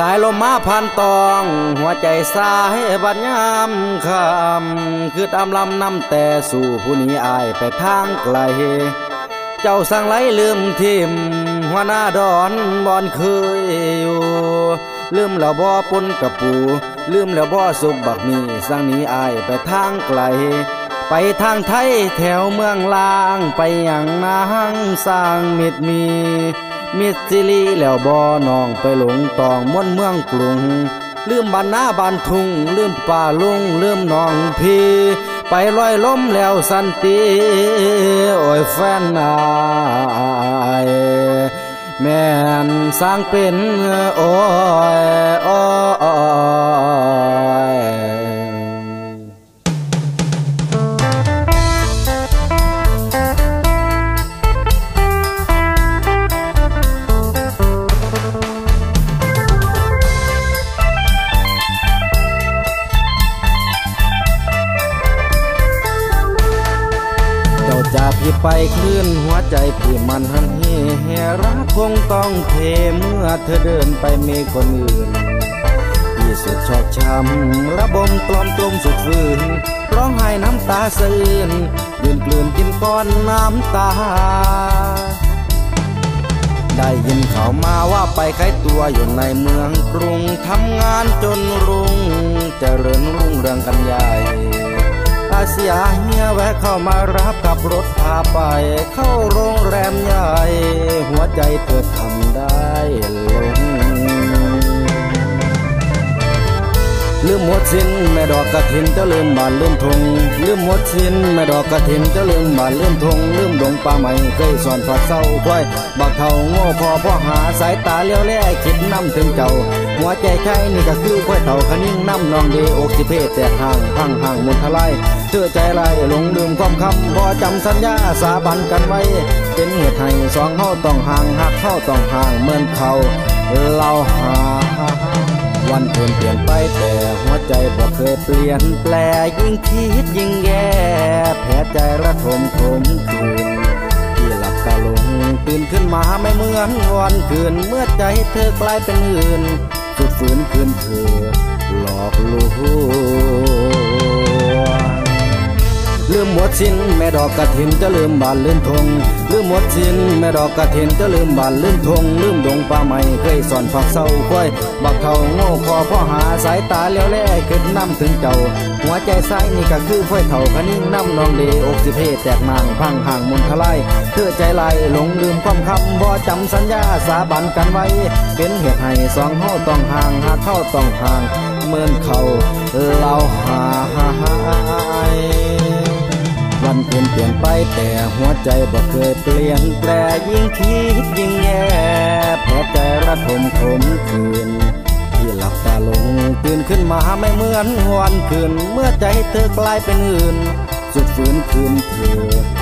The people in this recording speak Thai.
สายลมมาผ่านตอง หัวใจสายบัดยามคำคือตามลำนำแต่สู่ผู้นี้อายไปทางไกล เจ้าสั่งไหลลืมทิมหัวหน้าดอนบอนเคยอยู่ลืมแล้วบ่อปนกับปู ลืมแล้วบ่อสุบบักมีสั่งนี้อายไปทางไกล ไปทางไทยแถวเมืองลางไปอย่างนางสร้างมิดมี มิสซิลีแล้วบ่อน้องไปหลงตองม่วนเมืองกรุงลืมบ้านนาบ้านทุ่งลืมป่าลุงลืมน้องพี่ไปลอยล้มแล้วสันติโอ้ยแฟนนายแม่นสร้างเป็นโอ้ยโอ้ย ไปคลื่นหัวใจพี่มันหันเฮรักคงต้องเทเมื่อเธอเดินไปมีคนอื่นพี่สุดชอกช้ำระบมกลอมกลมสุดฝืนร้องไห้น้ำตาซื่นยืนกลืนกินก้อนน้ำตา ได้ยินข่าวมาว่าไปขายตัวอยู่ในเมืองกรุงทำงานจนรุ่งเจริญรุ่งเรืองกันใหญ่ เสียเฮียแวะเข้ามารับขับรถพาไป เข้าโรงแรมใหญ่ หัวใจเธอทำได้ลง ลืมหมดสิ้นแม่ดอกกระถินจ้าลืมบานลืมทงลืมหมดสิ้นแม่ดอกกระถินจ้าลืมบานลืมทงลืมดงป่าใหม่เคยสอนฝักเศร้าควายบักเท่าโง่พอพ่อหาสายตาเลี้ยวแล่คิดน้ำถึงเจ้า หัวใจใครนี่ก็คือควายเต่าขนิ่งน้ำนองเดอกสิเพศแต่ห่างพังห่างมุนทลายเชื่อใจไรหลงลืมความคำพอจำสัญญาสาบันกันไว้ เป็นเหตุให้สองเฮาต้องห่างหักเฮาต้องห่างเหมือนเขาเราหา วันเปลี่ยนเปลี่ยนไปแต่หัวใจบ่เคยเปลี่ยนแปลยิ่งคิดยิ่งแย่แผลใจระทมคมคืนที่หลับตาลงตื่นขึ้นมาไม่เหมือนวันคืน เมื่อใจเธอกลายเป็นอื่นสุดฝืนคืนเธอหลอกลวง ลืมหมดสิ้นแม่ดอกกระถินจะลืมบานลืมทงลืมหมดสิ้นแม่ดอกกระถินจะลืมบานลืมทงลืมดงป่าใหม่เคยสอนฝักเศร้าควายบักเท่าโง่คอพ่อหาสายตาเลี้ยวแล่ขึ้นน้ำถึงเจ้า หัวใจซ้ายนี่ก็คือควายเท่าคะนิ่งน้ำนองเดอกสิเพแตกนางพังห่างมุนทลายเธอใจลายหลงลืมความคำบ่จำสัญญาสาบันกันไว้ เป็นเหตุให้สองเฮาต้องห่างหาเท่าต้องห่างเมือนเขาเราหาย วันเปลี่ยนเปลี่ยนไปแต่หัวใจบ่เคยเปลี่ยนแปลยิ่งคิดยิ่งแย่แผลใจระทมขมคืนที่หลับตาลงตื่นขึ้นมาไม่เหมือนวันคืน เมื่อใจเธอกลายเป็นอื่น สุดฝืนคืนเธอ